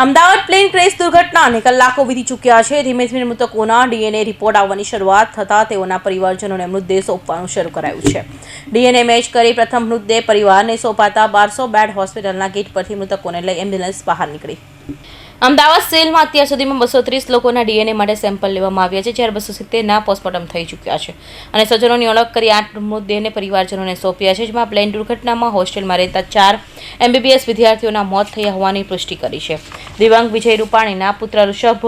Ahmedabad plane crash દુર્ઘટનાને કલાકો વીતી ચૂક્યા છે. ધીમે ધીમે મૃતકોના ડીએનએ રિપોર્ટ આવવાની શરૂઆત થતાં તેઓના પરિવારજનોને મૃતદેહ સોંપવાનું શરૂ કરાયું છે. ડીએનએ મેચ કરી પ્રથમ મૃતદેહ પરિવારને સોંપાતા બારસો બેડ હોસ્પિટલના ગેટ પરથી મૃતકોને લઈ એમ્બ્યુલન્સ બહાર નીકળી. અમદાવાદ સેલમાં અત્યાર સુધીમાં બસો ત્રીસ લોકોના ડીએનએ માટે સેમ્પલ લેવામાં આવ્યા છે, જ્યારે બસો સિત્તેરના પોસ્ટમોર્ટમ થઈ ચૂક્યા છે. અને સજ્જનોની ઓળખ કરી આઠ મૃતદેહને પરિવારજનોને સોંપ્યા છે, જેમાં પ્લેન દુર્ઘટનામાં હોસ્ટેલમાં રહેતા ચાર એમબીબીએસ વિદ્યાર્થીઓના મોત થયા હોવાની પુષ્ટિ કરી છે. દિવ્યાંગ વિજય રૂપાણીના પુત્ર ઋષભ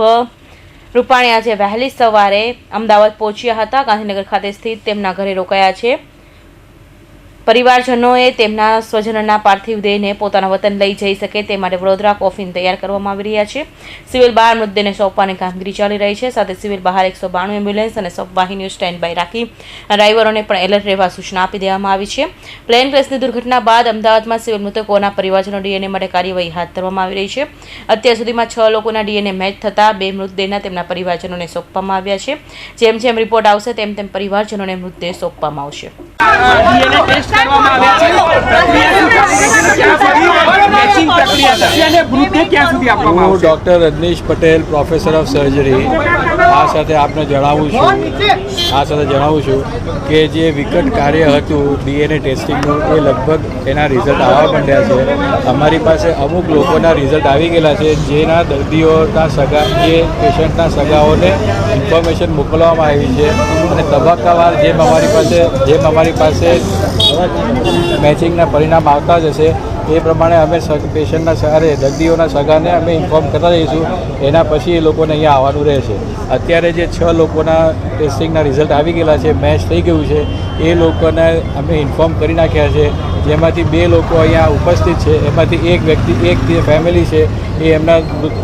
રૂપાણી આજે વહેલી સવારે અમદાવાદ પહોંચ્યા હતા. ગાંધીનગર ખાતે સ્થિત તેમના ઘરે રોકાયા છે. પરિવારજનોએ તેમના સ્વજનના પાર્થિવ દેહને પોતાના વતન લઈ જઈ શકે તે માટે વડોદરા કોફીન તૈયાર કરવામાં આવી રહ્યા છે. સિવિલ બહાર મૃતદેહને સોંપવાની કામગીરી ચાલી રહી છે. સાથે સિવિલ બહાર એકસો બાણું એમ્બ્યુલન્સ અને સબ વાહિનીઓ સ્ટેન્ડ બાય રાખી ડ્રાઈવરોને પણ એલર્ટ રહેવા સૂચના આપી દેવામાં આવી છે. પ્લેન ક્રેશની દુર્ઘટના બાદ અમદાવાદમાં સિવિલ મૃતકોના પરિવારજનો ડીએનએ માટે કાર્યવાહી હાથ ધરવામાં આવી રહી છે. અત્યાર સુધીમાં છ લોકોના ડીએનએ મેચ થતાં બે મૃતદેહના તેમના પરિવારજનોને સોંપવામાં આવ્યા છે. જેમ જેમ રિપોર્ટ આવશે, તેમ તેમ પરિવારજનોને મૃતદેહ સોંપવામાં આવશે. ટેસ્ટ કરવામાં આવ્યા છે પ્રક્રિયા શું ચાલી રહી છે? ક્યાં સુધી મેચિંગ પ્રક્રિયા થશે અને સુધી આપવામાં હું doctor Rajnish Patel professor of surgery. આ સાથે આપને જણાવું છું આ સાથે જણાવું છું કે જે વિકટ કાર્ય હતું ડીએનએ ટેસ્ટિંગનું એ લગભગ એના રિઝલ્ટ આવવા માંડ્યા છે. અમારી પાસે અમુક લોકોના રિઝલ્ટ આવી ગયેલા છે જેના દર્દીઓના સગા જે પેશન્ટના સગાઓને ઇન્ફોર્મેશન મોકલવામાં આવી છે. અને તબક્કાવાર જેમ અમારી પાસે જેમ અમારી પાસે મેચિંગના પરિણામ આવતા જશે એ પ્રમાણે અમે પેશન્ટના અરે, દર્દીઓના સગાને અમે ઇન્ફોર્મ કરતા રહીશું એના પછી એ લોકોને અહીંયા આવવાનું રહેશે. અત્યારે જે છ લોકોના ટેસ્ટિંગના રિઝલ્ટ આવી ગયેલા છે મેચ થઈ ગયું છે, એ લોકોને અમે ઇન્ફોર્મ કરી નાખ્યા છે. જેમાંથી બે લોકો અહીંયા ઉપસ્થિત છે, એમાંથી એક વ્યક્તિ, એક જે ફેમિલી છે, એ એમના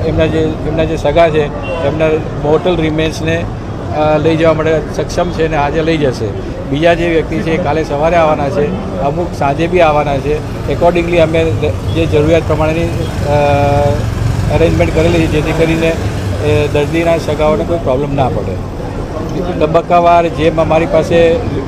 એમના જે એમના જે સગા છે, એમના મોટલ રિમેન્સને લઈ જવા માટે સક્ષમ છે અને આજે લઈ જશે. બીજા જે વ્યક્તિ છે એ કાલે સવારે આવવાના છે, અમુક સાંજે બી આવવાના છે. એકોર્ડિંગલી અમે જે જરૂરિયાત પ્રમાણેની અરેન્જમેન્ટ કરેલી છે, જેથી કરીને દર્દીના સગાઓને કોઈ પ્રોબ્લેમ ના પડે. તબક્કાવાર જેમ અમારી પાસે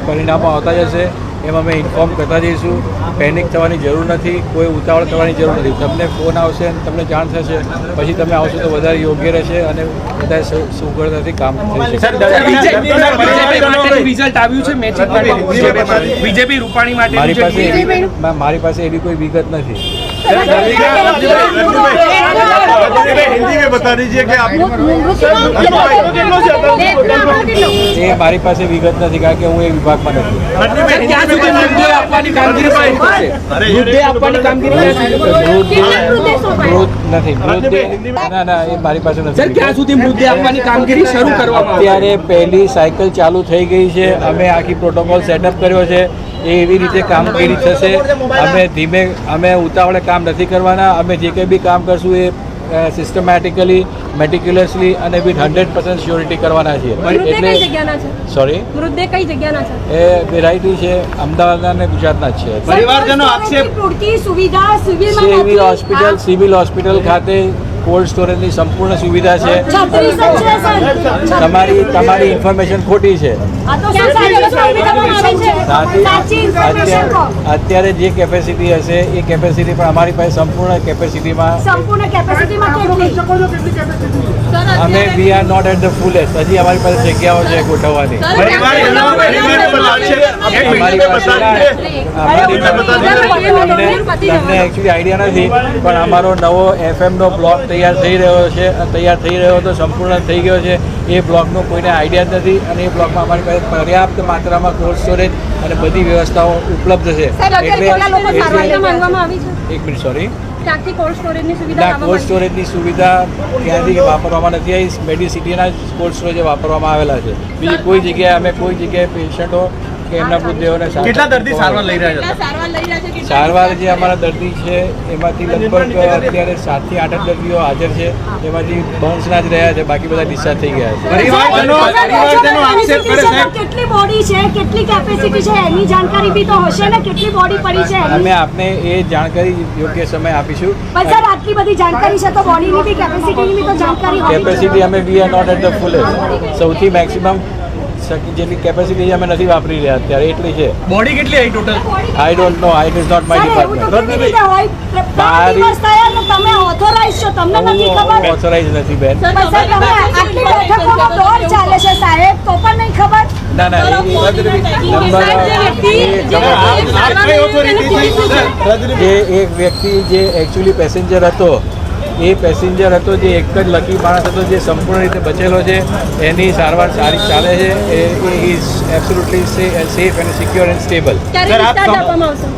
પરિણામો આવતા જશે એમ અમે ઇન્ફોર્મ કરતા જઈશું પેનિક થવાની જરૂર નથી કોઈ ઉતાવળ કરવાની જરૂર નથી તમને ફોન આવશે અને તમને જાણ થશે પછી તમે આવશો તો વધારે યોગ્ય રહેશે અને વધારે સુ- સુગડતાથી કામ થઈ શકશે બીજેપી માટેનું રિઝલ્ટ આવ્યું છે મેચિંગ માટે બીજેપી રૂપાણી માટે મારી પાસે એવી મા- મારી પાસે એવી કોઈ વિગત નથી हिंदी में बता दीजिए कि आप એ મારી પાસે વિગત નથી કારણ કે હું એ વિભાગમાં નથી. ના ના એ મારી પાસે સર ક્યાં નથી સુધી મૃતદેહ આપવાની કામગીરી શરૂ કરવામાં અત્યારે પહેલી સાયકલ ચાલુ થઈ ગઈ છે. અમે આખી પ્રોટોકોલ સેટઅપ કર્યો છે. એ એવી રીતે કામગીરી થશે અમે ધીમે અમે ઉતાવળે કામ નથી કરવાના. અમે જે કંઈ બી કામ કરશું એ સિસ્ટમેટિકલી મેટિક્યુલસલી અને વિથ હંડ્રેડ પર્સન્ટ શ્યોરિટી કરવાના છીએ. મૃતદેહ કઈ જગ્યાના છે? સોરી મૃતદેહ કઈ જગ્યાના છે? એ વેરાયટી છે અમદાવાદના અને ગુજરાતના જ છે. પરિવારજનો આક્ષેપ સુવિધા સિવિલ હોસ્પિટલ સિવિલ હોસ્પિટલ ખાતે કોલ્ડ સ્ટોરેજની સંપૂર્ણ સુવિધા છે તમારી તમારી ઇન્ફોર્મેશન ખોટી છે અત્યારે જે કેપેસિટી હશે એ કેપેસિટી પણ અમારી પાસે સંપૂર્ણ કેપેસિટીમાં અમે we are not at the fullest હજી અમારી પાસે જગ્યાઓ છે ગોઠવવાની તમને એકચ્યુઅલી આઈડિયા નથી પણ અમારો નવો એફએમનો બ્લોક તૈયાર થઈ રહ્યો છે તૈયાર થઈ રહ્યો હતો સંપૂર્ણ થઈ ગયો છે. એ બ્લોકનો કોઈને આઈડિયા જ નથી અને એ બ્લોકમાં અમારી પાસે પર્યાપ્ત માત્રામાં કોલ્ડ સ્ટોરેજ અને બધી વ્યવસ્થાઓ ઉપલબ્ધ છે. એટલે એક મિનિટ સોરી ત્યાંથી કોલ્ડ સ્ટોરેજની સુવિધા ના કોલ્ડ સ્ટોરેજની સુવિધા ત્યાંથી વાપરવામાં નથી આવી. મેડિસિટીના કોલ્ડ સ્ટોરેજ વાપરવામાં આવેલા છે. બીજી કોઈ જગ્યાએ અમે કોઈ જગ્યાએ પેશન્ટો કે એમના મૃતદેહોને સારવાર- કેટલા દર્દી સારવાર લઈ રહ્યા છે? સારવાર લઈ રહ્યા છે સારવાર જે અમારા દર્દી છે એમાંથી લગભગ અત્યારે સાતથી આઠ દર્દીઓ હાજર છે. એમાંથી બર્ન્સના જ રહ્યા છે બાકી બધા ડિસ્ચાર્જ થઈ ગયા છે. પરિવારજનો પરિવારજનો આક્ષેપ કરે સાહેબ. કેટલી બોડી છે કેટલી કેપેસિટી છે એની જાણકારી બી તો હશે ને કેટલી બોડી પડી છે અમે આપને એ જાણકારી યોગ્ય સમય આપીશું. પણ સર આટલી બધી જાણકારી છે તો બોડીની બી કેપેસિટીની બી તો જાણકારી કેપેસિટી અમે we are not at the fullest સૌથી મેક્સિમમ શકી જેટલી કેપેસિટી છે અમે નથી વાપરી રહ્યા અત્યારે એટલી છે. બોડી કેટલી આવી total I don't know I is not my department મારી- તમે ઓથોરાઇઝ છો તમને નથી ખબર? ઓથોરાઇઝ નથી બેન. તમે આટલી બેઠકોનો દોડ ચાલે છે સાહેબ તો પણ નહીં ખબર? ના ના એ એક વ્યક્તિ જે એકચ્યુઅલી પેસેન્જર હતો એ પેસેન્જર હતો જે એક જ લકી માણસ હતો જે સંપૂર્ણ રીતે બચેલો છે. એની સારવાર સારી ચાલે છે. એ is absolutely safe and secure and stable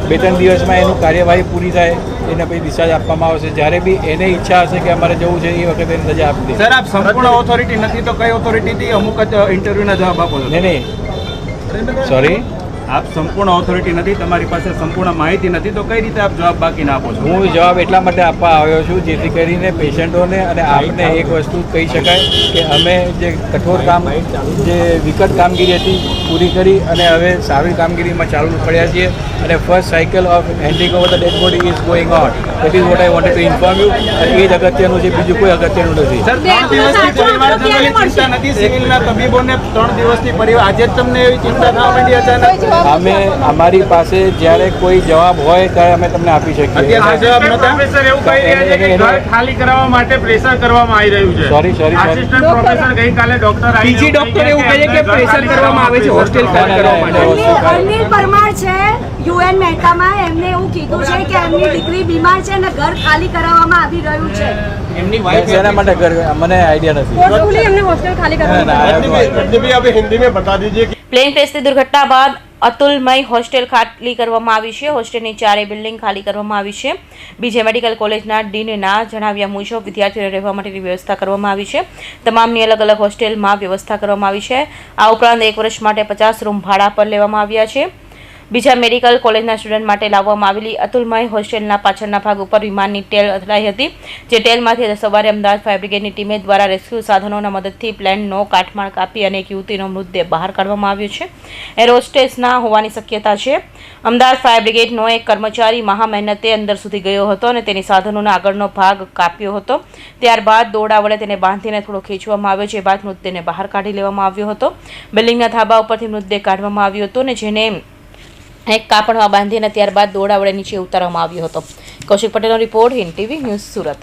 બે ત્રણ દિવસમાં એનું કાર્યવાહી પૂરી થાય એને પછી ડિસ્ચાર્જ આપવામાં આવશે. જ્યારે બી એને ઈચ્છા હશે કે અમારે જવું છે એ વખતે એને રજા આપી દે. સર આપ સંપૂર્ણ ઓથોરિટી નથી તો કઈ ઓથોરિટીથી અમુક જ ઇન્ટરવ્યુના જવાબ આપો છો? નહીં નહીં. સોરી આપ સંપૂર્ણ ઓથોરિટી નથી તમારી પાસે સંપૂર્ણ માહિતી નથી તો કઈ રીતે આપ જવાબ બાકી ના આપો છો? હું જવાબ એટલા માટે આપવા આવ્યો છું જેથી કરીને પેશન્ટોને અને આપને એક વસ્તુ કહી શકાય કે અમે જે કઠોર કામ જે વિકટ કામગીરી હતી પૂરી કરી અને હવે સારી કામગીરીમાં ચાલુ પડ્યા છીએ અને first cycle of handing over the dead body is going on that is what I wanted to inform you અને એ જ અગત્યનું છે બીજું કોઈ અગત્યનું નથી. સર ત્રણ દિવસથી પરિવારજનોની ચિંતા નથી સિવિલના તબીબોને ત્રણ દિવસથી પરિવાર આજે જ તમને એવી ચિંતા થવા માંડી અચાનક? અમે અમારી પાસે જ્યારે કોઈ જવાબ હોય ત્યારે અમે તમને આપી શકીએ. જવાબ નતા પ્રોફેસર એવું કહી રહ્યા છે કે ઘર ખાલી કરાવવા માટે પ્રેશર કરવામાં આવી રહ્યું છે. Sorry sorry. આસિસ્ટન્ટ પ્રોફેસર ગઈકાલે ડોક્ટર પીજી ડોક્ટર એવું કહે છે કે પ્રેશર કરવામાં આવે છે. હોસ્ટેલ ખાલી કરવા અનિલ પરમાર છે યુએન મહેતામાં એમને એવું કીધું છે કે એમની દીકરી બીમાર છે અને ઘર ખાલી કરાવવામાં આવી રહ્યું છે. એમની વાઈફ એના માટે ઘર પ્લેન ક્રેશ દુર્ઘટના બાદ અતુલમય હોસ્ટેલ ખાલી કરવામાં આવી છે. હોસ્ટેલની ચારે બિલ્ડિંગ ખાલી કરવામાં આવી છે. બીજે મેડિકલ કોલેજના ડીનના જણાવ્યા મુજબ વિદ્યાર્થીઓને રહેવા માટેની વ્યવસ્થા કરવામાં આવી છે. તમામની અલગ અલગ હોસ્ટેલમાં વ્યવસ્થા કરવામાં આવી છે. આ ઉપરાંત એક વર્ષ માટે પચાસ રૂમ ભાડા પર લેવામાં આવ્યા છે. બીજા મેડિકલ કોલેજના સ્ટુડન્ટ માટે લાવવામાં આવેલી અતુલમય હોસ્ટેલના પાછળના ભાગ ઉપર વિમાનની ટેલ અથડાઈ હતી, જે ટેલમાંથી સવારે અમદાવાદ ફાયર બ્રિગેડની ટીમે દ્વારા રેસ્ક્યુ સાધનોના મદદથી પ્લેનનો કાટમાળ કાપી અને એક યુવતીનો મૃતદેહ બહાર કાઢવામાં આવ્યો છે. એરોસ્ટેસના હોવાની શક્યતા છે. અમદાવાદ ફાયર બ્રિગેડનો એક કર્મચારી મહા મહેનતે અંદર સુધી ગયો હતો અને તેની સાધનોનો આગળનો ભાગ કાપ્યો હતો. ત્યારબાદ દોડા વડે તેને બાંધીને થોડો ખેંચવામાં આવ્યો છે બાદ મૃતદેહને બહાર કાઢી લેવામાં આવ્યો હતો. બિલ્ડિંગના ધાબા ઉપરથી મૃતદેહ કાઢવામાં આવ્યો હતો અને જેને એક કાપડમાં બાંધીને ત્યારબાદ દોરડા વડે નીચે ઉતારવામાં આવ્યો હતો. કૌશિક પટેલનો report Hind TV news Surat.